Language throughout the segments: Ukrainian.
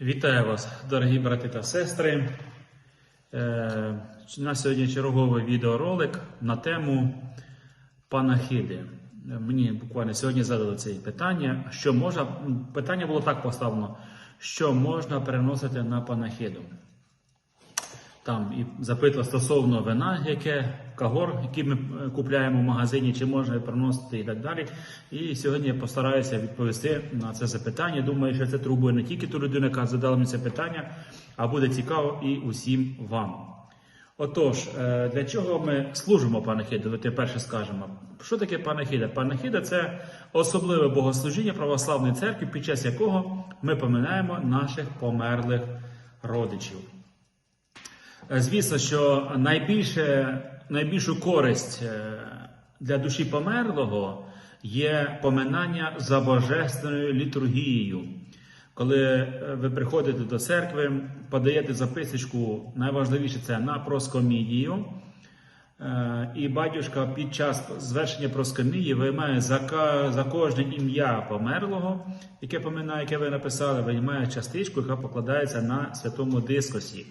Вітаю вас, дорогі брати та сестри. На У нас сьогодні черговий відеоролик на тему панахиди. Е, Мені буквально сьогодні задали це питання, що можна. Питання було так поставлено, що можна переносити на панахиду. Там і запитував стосовно вина, яке кагор, який ми е, купляємо в магазині, чи можна приносити і так далі. І сьогодні я постараюся відповісти на це запитання. Думаю, що це турбує не тільки ту людину, яка задала мені це питання, а буде цікаво і усім вам. Отож, е, для чого ми служимо панахиду? Давайте перше скажемо. Що таке панахида? Панахида це особливе богослужіння православної церкви, під час якого ми поминаємо наших померлих родичів. Е, Звісно, що найбільше, найбільшу користь е, для душі померлого є поминання за божественною літургією. Коли е, ви приходите до церкви, подаєте записочку, найважливіше це на проскомідію. І батюшка під час звершення проскомії виймає за, за кожне ім'я померлого, яке поминає, яке ви написали, виймає частичку, яка покладається на святому дискосі.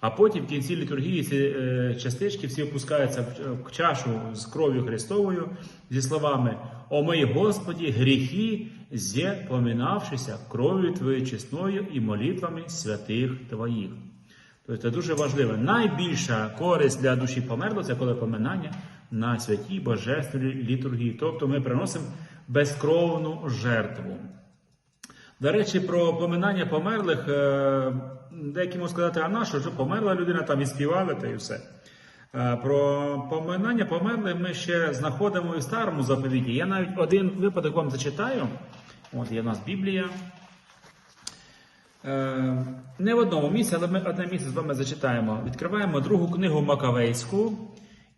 А потім в кінці літургії ці е, частички всі опускаються в, в чашу з кров'ю Христовою зі словами О мої Господі, гріхи, зє помінавшися кров'ю Твоєю чесною і молитвами святих Твоїх. Тобто це дуже важливо. Найбільша користь для душі померлого це коли поминання на святій божественній літургії. Тобто ми приносимо безкровну жертву. До речі, про поминання померлих, е, деякі можуть сказати, а на що вже померла людина, там і співали, та і все. Е, Про поминання померлих ми ще знаходимо і в старому заповіті. Я навіть один випадок вам зачитаю. От є в нас Біблія. Е, Не в одному місці, але ми одне місце з вами зачитаємо. Відкриваємо другу книгу Макавейську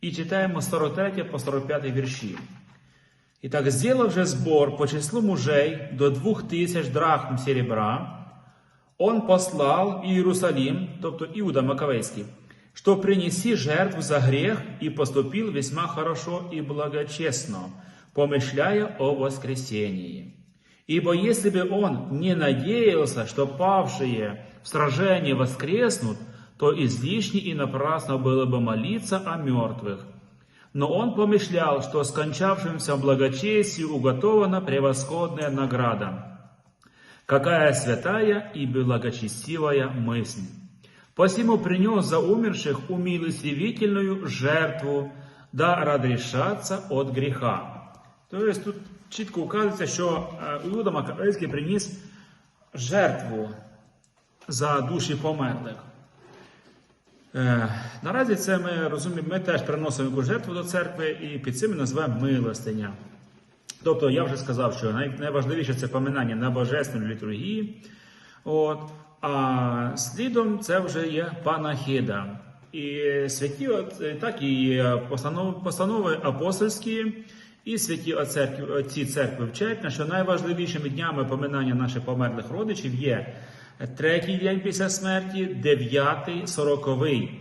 і читаємо 43 по 45 вірші. Итак, сделав же сбор по числу мужей до двух тысяч драхм серебра, он послал в Иерусалим, тобто Иуда Маковейский, что принеси жертву за грех и поступил весьма хорошо и благочестно, помышляя о воскресении. Ибо если бы он не надеялся, что павшие в сражении воскреснут, то излишне и напрасно было бы молиться о мертвых. Но он помышлял, что скончавшимся благочестию уготована превосходная награда. Какая святая и благочестивая мысль! Посему принес за умерших умилостивительную жертву, да разрешаться от греха. Тобто тут чітко указується, що Іуда Макарейський приніс жертву за душі померлих. Е, Наразі це ми розуміємо, ми теж приносимо жертву до церкви і під цим ми називаємо милостиня. Тобто я вже сказав, що найважливіше це поминання на божественній літургії. От, а слідом це вже є панахида. І святі, от, е, так і постанови, апостольські, і святі отці церкви вчать, що найважливішими днями поминання наших померлих родичів є третій день після смерті, дев'ятий, сороковий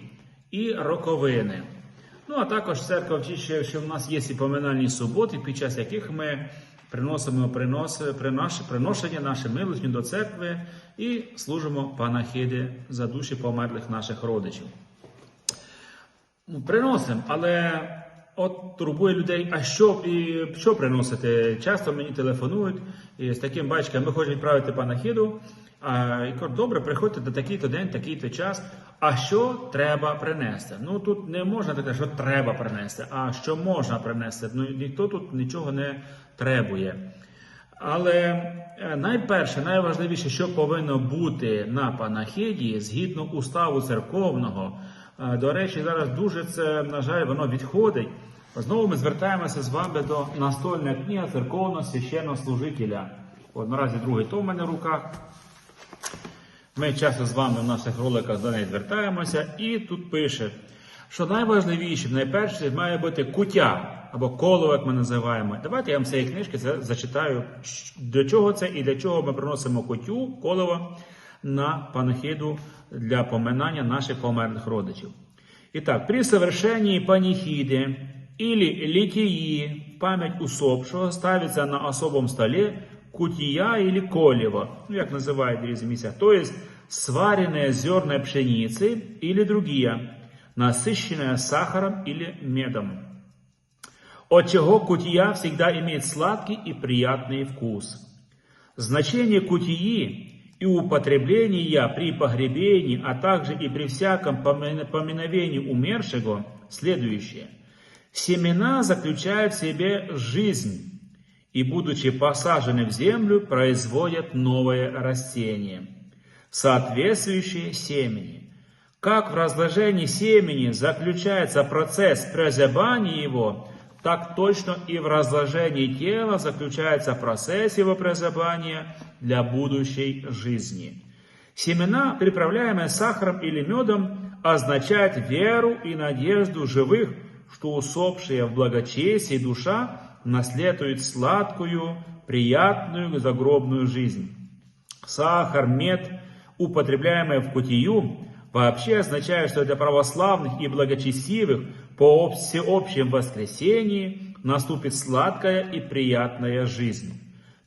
і роковини. Ну, а також церква вчить, що в нас є і поминальні суботи, під час яких ми приносимо принос, принаш, приношення наше милостню до церкви і служимо панахиди за душі померлих наших родичів. Ну, Приносимо, але от турбує людей, а що, і, що приносити? Часто мені телефонують і з таким батьком, ми хочемо відправити панахиду. І кажуть, добре, приходьте до такий-то день, такий-то час. А що треба принести? Ну тут не можна таке, що треба принести, а що можна принести. Ну ніхто тут нічого не требує. Але е, найперше, найважливіше, що повинно бути на панахиді згідно уставу церковного. Е, До речі, зараз дуже це, на жаль, воно відходить. Знову ми звертаємося з вами до настольної книги церковного священнослужителя. От наразі другий том в мене в руках. Ми часто з вами в наших роликах до неї звертаємося, і тут пише, що найважливіше, найперше має бути куття або коло, як ми називаємо. Давайте я вам цієї книжки зачитаю, до чого це і для чого ми приносимо кутю, колово на панахиду для поминання наших померлих родичів. Итак, при совершении панихиды или литии память усопшего ставится на особом столе кутия или колево, ну, як називають різні місця, то есть сваренные зерна пшеницы или другие, насыщенные сахаром или медом. От чего кутия всегда имеет сладкий и приятный вкус. Значение кутии и употребления при погребении, а также и при всяком помин- поминовении умершего следующее. Семена заключают в себе жизнь и, будучи посажены в землю, производят новое растение, соответствующее семени. Как в разложении семени заключается процесс прозябания его, так точно и в разложении тела заключается процесс его прозябания для будущей жизни. Семена, приправляемые сахаром или медом, означают веру и надежду живых, что усопшая в благочестии душа наследует сладкую, приятную загробную жизнь. Сахар, мед, употребляемые в кутию, вообще означает, что для православных и благочестивых по об- всеобщем воскресении наступит сладкая и приятная жизнь.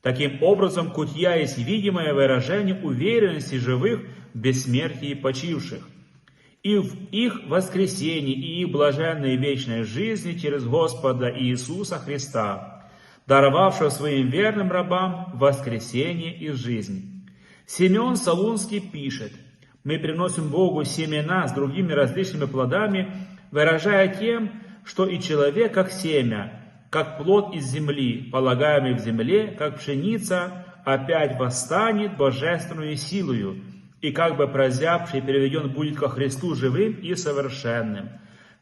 Таким образом, кутья есть видимое выражение уверенности живых в бессмертии почивших и в их воскресении и блаженной вечной жизни через Господа Иисуса Христа, даровавшего своим верным рабам воскресение и жизнь. Симеон Солунский пишет, мы приносим Богу семена с другими различными плодами, выражая тем, что и человек как семя, как плод из земли, полагаемый в земле, как пшеница, опять восстанет божественную силою, и как бы прозябший переведен будет ко Христу живым и совершенным.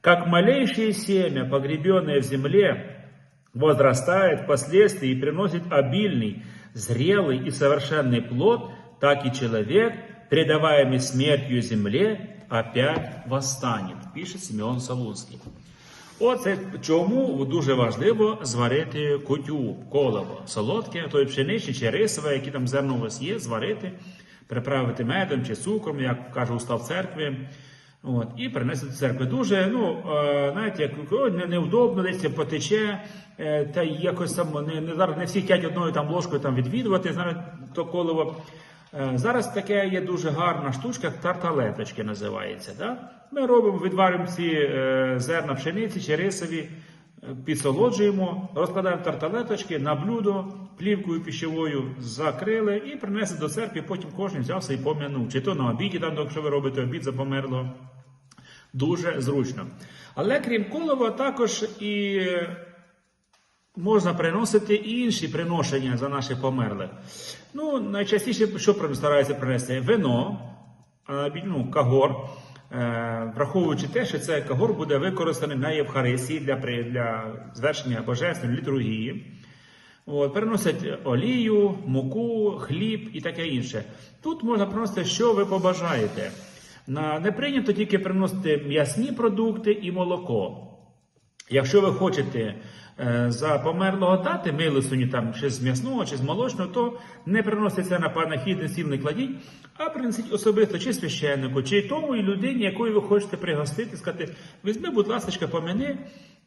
Как малейшее семя, погребенное в земле, возрастает впоследствии и приносит обильный, зрелый и совершенный плод, так и человек, предаваемый смертью земле, опять восстанет, пише Симеон Солунський. Оце чому дуже важливо зварити кутю, колово, солодке, то й пшеничне чи рисове, які там зерно у вас є, зварити, приправити медом чи цукром, як каже устав церкви. От, і принести до церкви. Дуже, ну, е, знаєте, як не, неудобно, десь потече, е, та якось там не, не зараз не всі хотять одною там ложкою там відвідувати, знаєте, то колово. Е, Зараз таке є дуже гарна штучка, тарталеточки називається. Да? Ми робимо, відварюємо ці зерна пшениці чи рисові, підсолоджуємо, розкладаємо тарталеточки на блюдо, плівкою пищевою закрили і принесли до церкви, потім кожен взявся і пом'янув. Чи то на обіді, там, якщо ви робите обід за померлого. Дуже зручно. Але крім колова, також і можна приносити і інші приношення за наших померлих. Ну, найчастіше, що стараються принести? Вино, ну, кагор, е, враховуючи те, що цей кагор буде використаний на Євхаристії для, для звершення божественної літургії. От, переносять олію, муку, хліб і таке інше. Тут можна приносити, що ви побажаєте. Не прийнято тільки приносити м'ясні продукти і молоко. Якщо ви хочете е, за померлого дати милосуні там чи з м'ясного, чи з молочного, то не приносите це на панахідний стіл, не кладіть, а принесіть особисто чи священнику, чи тому і людині, якою ви хочете пригостити, сказати, візьми, будь ласка, помяни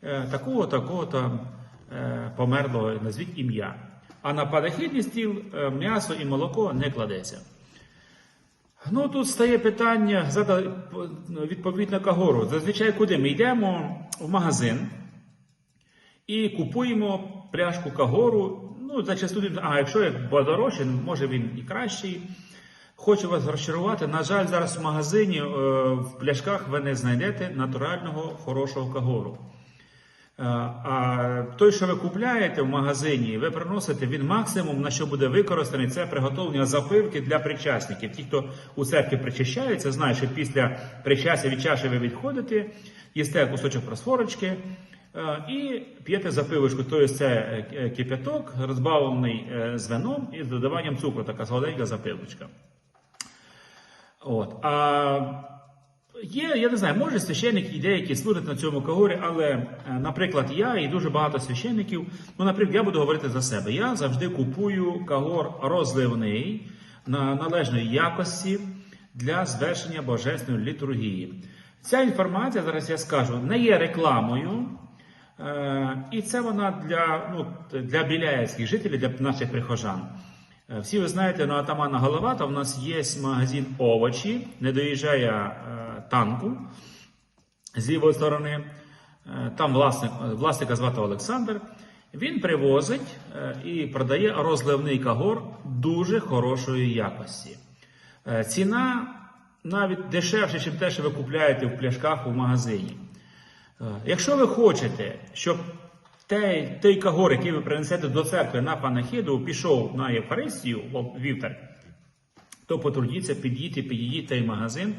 е, такого, такого там померлого, назвіть ім'я. А на панахідний стіл е, м'ясо і молоко не кладеться. Ну, тут стає питання відповідно кагору. Зазвичай куди ми йдемо в магазин і купуємо пляшку кагору. Ну, зачасту, а якщо як подорожче, може він і кращий. Хочу вас розчарувати. На жаль, зараз в магазині е, в пляшках ви не знайдете натурального хорошого кагору. Е, А той, що ви купляєте в магазині, ви приносите він максимум, на що буде використаний, це приготовлення запивки для причасників. Ті, хто у церкві причащається, знають, що після причастя від чаші ви відходите, їсте кусочок просфорочки е, і п'єте запивочку. Тобто це е, кипяток, розбавлений з вином і з додаванням цукру, така солоденька запивочка. От. А Є, я не знаю, може священники і деякі служать на цьому кагорі, але, е, наприклад, я і дуже багато священників, ну, наприклад, я буду говорити за себе. Я завжди купую кагор розливний на належної якості для звершення божественної літургії. Ця інформація, зараз я скажу, не є рекламою, е, і це вона для, ну, для біляївських жителів, для наших прихожан. Е, Всі ви знаєте, на атамана Головата в нас є магазин овочі, не доїжджає танку з лівої сторони. Е, Там власник, власника звати Олександр. Він привозить е, і продає розливний кагор дуже хорошої якості. Е, Ціна навіть дешевше, ніж те, що ви купляєте в пляшках у магазині. Якщо ви хочете, щоб той, той кагор, який ви принесете до церкви на панахиду, пішов на Євхаристію вівтар, то потрудіться, підійти, підійдіть той магазин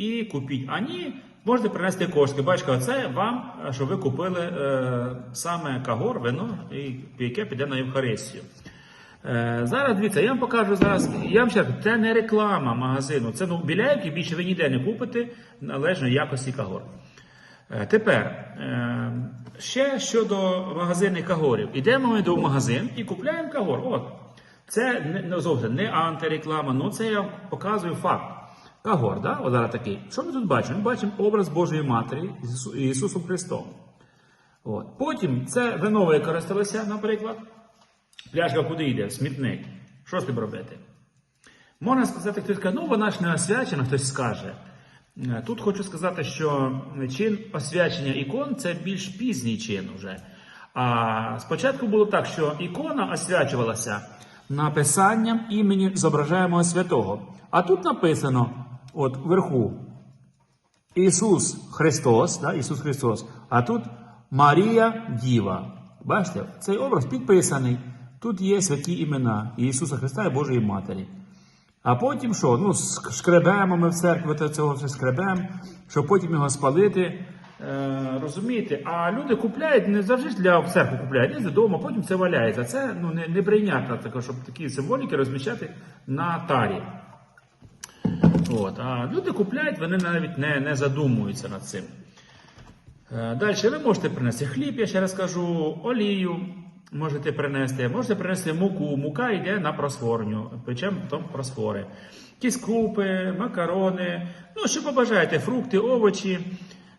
і купіть. А ні, можете принести кошти. Бачите, оце вам, е, щоб ви купили е, саме кагор, вино, яке піде на Євхаристію. Е, зараз дивіться, я вам покажу зараз. Я вам ще це не реклама магазину. Це ну, біляйки більше ви ніде не купите належної якості кагор. Е, Тепер е, ще щодо магазинних кагорів. Ідемо ми до магазин і купляємо кагор. От. Це не, не зовсім не антиреклама, ну це я показую факт. Кагор, да? Зараз такий. Що ми тут бачимо? Ми бачимо образ Божої Матері з Ісусом Христом. От. Потім це вино використалося, наприклад. Пляшка куди йде? В смітник. Що з тим робити? Можна сказати, хтось каже, ну вона ж не освячена, хтось скаже. Е, Тут хочу сказати, що чин освячення ікон це більш пізній чин уже. А спочатку було так, що ікона освячувалася написанням імені зображаємого святого. А тут написано, от вверху, Ісус Христос, да, Ісус Христос, а тут Марія Діва. Бачите, цей образ підписаний. Тут є святі імена Ісуса Христа і Божої Матері. А потім що? Ну, шкребемо ми в церкві цього все скребемо, щоб потім його спалити. Е, розумієте? А люди купляють не завжди для в церкву купляють, не додому, потім це валяється. Це ну, не, не щоб такі символіки розміщати на тарі. От. А люди купляють, вони навіть не, не задумуються над цим. Е, Далі ви можете принести хліб, я ще раз кажу, олію можете принести, можете принести муку. Мука йде на просфорню, печем потім просфори. Якісь крупи, макарони, ну що побажаєте, фрукти, овочі.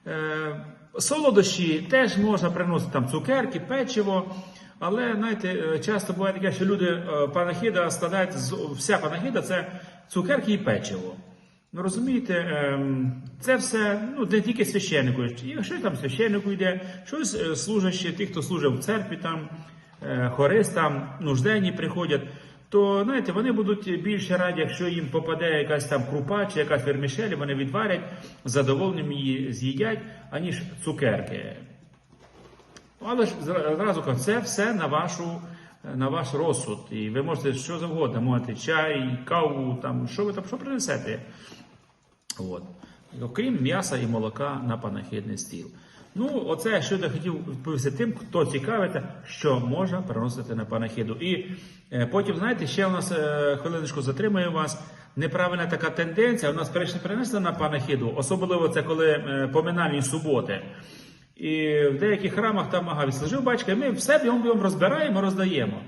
Е, Солодощі теж можна приносити там цукерки, печиво. Але знаєте, е, часто буває таке, що люди панахіда складають вся панахіда це цукерки і печиво. Ну розумієте, ем, це все ну, не тільки священнику. Якщо там священнику йде, щось е, служащі, ті, хто служив в церкві, там, е, хористам, нужденні приходять, то знаєте, вони будуть більше раді, якщо їм попаде якась там крупа чи якась вермішель, вони відварять, з її з'їдять, аніж цукерки. Але ж зразу кажу, це все на вашу. На ваш розсуд, і ви можете що завгодно, можете чай, каву, там, що ви там що принесете. От. Окрім м'яса і молока на панахидний стіл. Ну, оце я хотів відповісти тим, хто цікавиться, що можна приносити на панахиду. І е, потім, знаєте, ще у нас е, хвилиночку затримує вас. Неправильна така тенденція. У нас перейшли принесли на панахиду, особливо це коли е, поминальні суботи. І в деяких храмах там ага, відслужив батька, і ми все бігом розбираємо, роздаємо.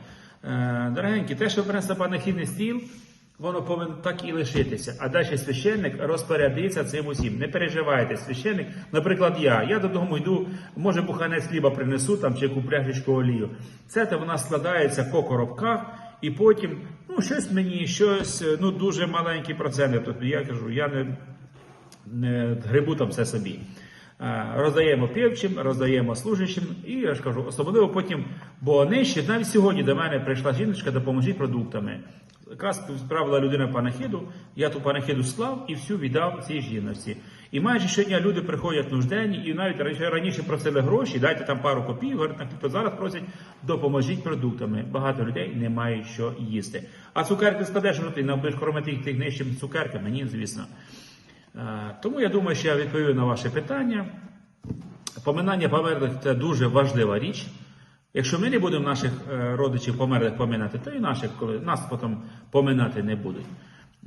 Дорогенькі, те, що принесли панахідний стіл, воно повинно так і лишитися. А далі священник розпорядиться цим усім. Не переживайте, священник, наприклад, я. Я додому йду, може буханець хліба принесу там чи купляшечку олію. Це то вона складається по коробках, і потім, ну, щось мені, щось, ну, дуже маленькі проценти. Тобто я кажу, я не, не грибу там все собі. Е, Роздаємо півчим, роздаємо служащим, і я ж кажу, особливо потім, бо нижче, навіть сьогодні до мене прийшла жіночка, допоможіть продуктами. Якраз справила людина панахиду, я ту панахиду склав і всю віддав цій жіночці. І майже щодня люди приходять нужденні, і навіть раніше- просили гроші, дайте там пару копійок, говорять, так, зараз просять, допоможіть продуктами. Багато людей не мають що їсти. А цукерки складеш, ну ти будеш кормити їх тих нижчим цукерками, ні, звісно. Е, Тому я думаю, що я відповів на ваше питання. Поминання померлих це дуже важлива річ. Якщо ми не будемо наших е, родичів померлих поминати, то і наших, коли нас потім поминати не будуть.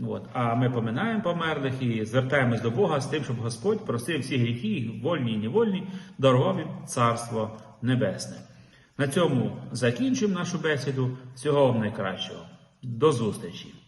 От. А ми поминаємо померлих і звертаємось до Бога з тим, щоб Господь просив всі гріхи, вольні і невольні, дарував їм Царство Небесне. На цьому закінчимо нашу бесіду. Всього вам найкращого. До зустрічі!